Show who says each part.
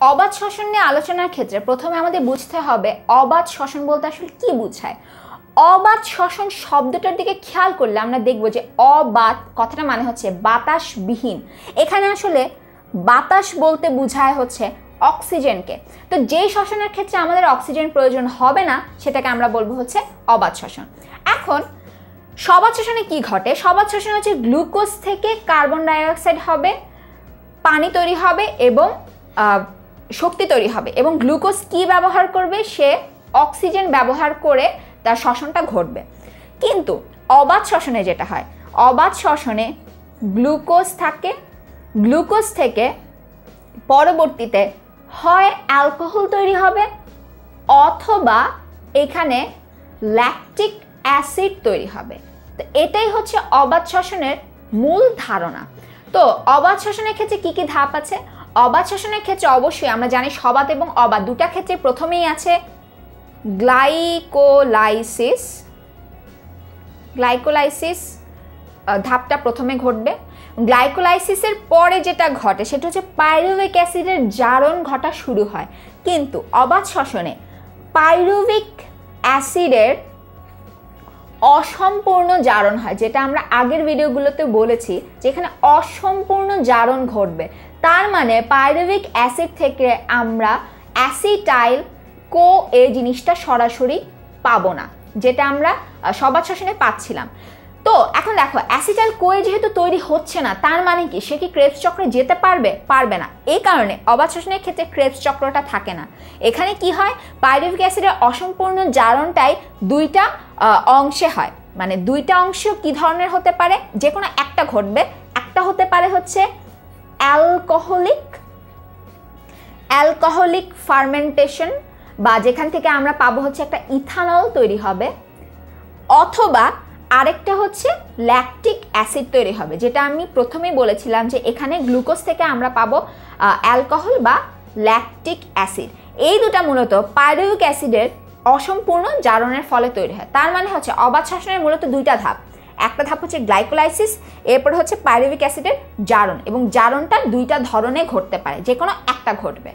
Speaker 1: অবাধ শ্বসন নিয়ে আলোচনার ক্ষেত্রে প্রথমে আমাদের বুঝতে হবে অবাধ শ্বসন বলতে আসলে কি বোঝায়? অবাধ শ্বসন শব্দটার দিকে খেয়াল করলে আমরা দেখব যে অবাধ কথাটা মানে হচ্ছে বাতাসবিহীন। এখানে আসলে বাতাস বলতে বোঝায় হচ্ছে অক্সিজেনকে। তো যেই শ্বসনের ক্ষেত্রে আমাদের অক্সিজেন প্রয়োজন হবে না, সেটাকে আমরা বলব হচ্ছে অবাধ শ্বসন এখন সবাদ শ্বসনে কি ঘটে? সবাদ শ্বসন হচ্ছে গ্লুকোজ থেকে কার্বন ডাইঅক্সাইড হবে, পানি তৈরি হবে এবং শক্তি তৈরি হবে এবং গ্লুকোজ কি ব্যবহার করবে? সে অক্সিজেন ব্যবহার করে তার শ্বসনটা ঘটবে। কিন্তু অবাধ শ্বসনে যেটা হয়, অবাধ শ্বসনে গ্লুকোজ থাকে। গ্লুকোজ থেকে পরবর্তীতে হয় অ্যালকোহল তৈরি হবে অথবা এখানে ল্যাকটিক অ্যাসিড তৈরি হবে। তো এটাই হচ্ছে অবাধ শ্বসনের মূল ধারণা। তো অবাধ শ্বসনের ক্ষেত্রে কি কি ধাপ আছে? অবাধ শ্বসনের ক্ষেত্রে অবশ্যই আমরা জানি সবাদ এবং অবাধ দুটা ক্ষেত্রে প্রথমেই আছে গ্লাইকোলাইসিস। গ্লাইকোলাইসিস ধাপটা প্রথমে ঘটবে। গ্লাইকোলাইসিসের পরে যেটা ঘটে, সেটা হচ্ছে পাইরুভিক অ্যাসিডের জারণ ঘটা শুরু হয়। কিন্তু অবাধ শ্বসনে পাইরুভিক অ্যাসিডের অসম্পূর্ণ জারণ হয়, যেটা আমরা আগের ভিডিওগুলোতে বলেছি, যেখানে অসম্পূর্ণ জারণ ঘটবে। তার মানে পাইরুভিক অ্যাসিড থেকে আমরা অ্যাসিটাইল কো এই জিনিসটা সরাসরি পাবো না, যেটা আমরা সবাদ শাসনে পাচ্ছিলাম। তো এখন দেখো অ্যাসিটাল কোয়ে যেহেতু তৈরি হচ্ছে না, তার মানে কি? সে কি ক্রেপস চক্রে যেতে পারবে? পারবে না। এই কারণে অবাধ শোষণের ক্ষেত্রে ক্রেপস চক্রটা থাকে না। এখানে কি হয়? পাইরুভিক অ্যাসিডের অসম্পূর্ণ জারণটাই দুইটা অংশে হয়। মানে দুইটা অংশ কি ধরনের হতে পারে? যে কোনো একটা ঘটবে। একটা হতে পারে হচ্ছে অ্যালকোহলিক অ্যালকোহলিক ফার্মেন্টেশন বা যেখান থেকে আমরা পাবো হচ্ছে একটা ইথানল তৈরি হবে, অথবা আরেকটা হচ্ছে ল্যাকটিক অ্যাসিড তৈরি হবে, যেটা আমি প্রথমেই বলেছিলাম যে এখানে গ্লুকোজ থেকে আমরা পাবো অ্যালকোহল বা ল্যাকটিক অ্যাসিড এই দুটা মূলত পাইরুইক অ্যাসিডের অসম্পূর্ণ জারণের ফলে তৈরি হয়। তার মানে হচ্ছে অবাধ শাসনের মূলত দুইটা ধাপ। একটা ধাপ হচ্ছে গ্লাইকোলাইসিস, এরপর হচ্ছে পাইরুভিক অ্যাসিডের জারণ এবং জারণটা দুইটা ধরনে ঘটতে পারে যে কোনো একটা ঘটবে।